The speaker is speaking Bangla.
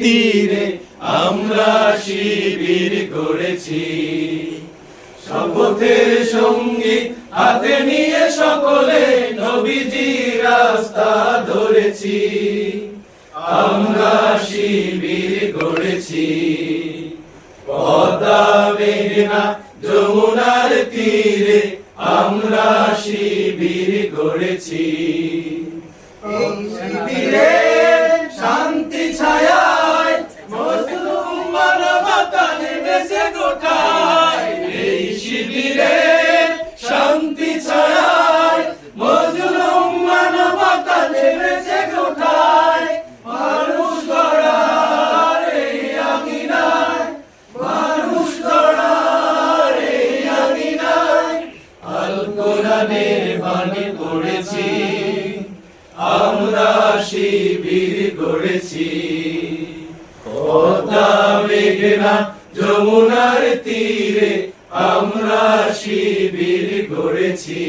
তীরে আমরা শিবির গড়েছি শপথের সঙ্গী হাতে নিয়ে সকলে নবীজি রাস্তা ধরেছি। আমরা শিবির পদ্মা, মেঘনা, যমুনার তীরে আমরা শিবির গড়েছি শিবিরে মানবতা নেমেছে গোটায় শান্তি ছায়ায় মজলুম মানবতা নেমেছে গোটায় মানুষ গড়ার এই আঙিনায় আমরা শিবির গড়েছি মেঘনা যমুনার তীরে আমরা শিবির গড়েছি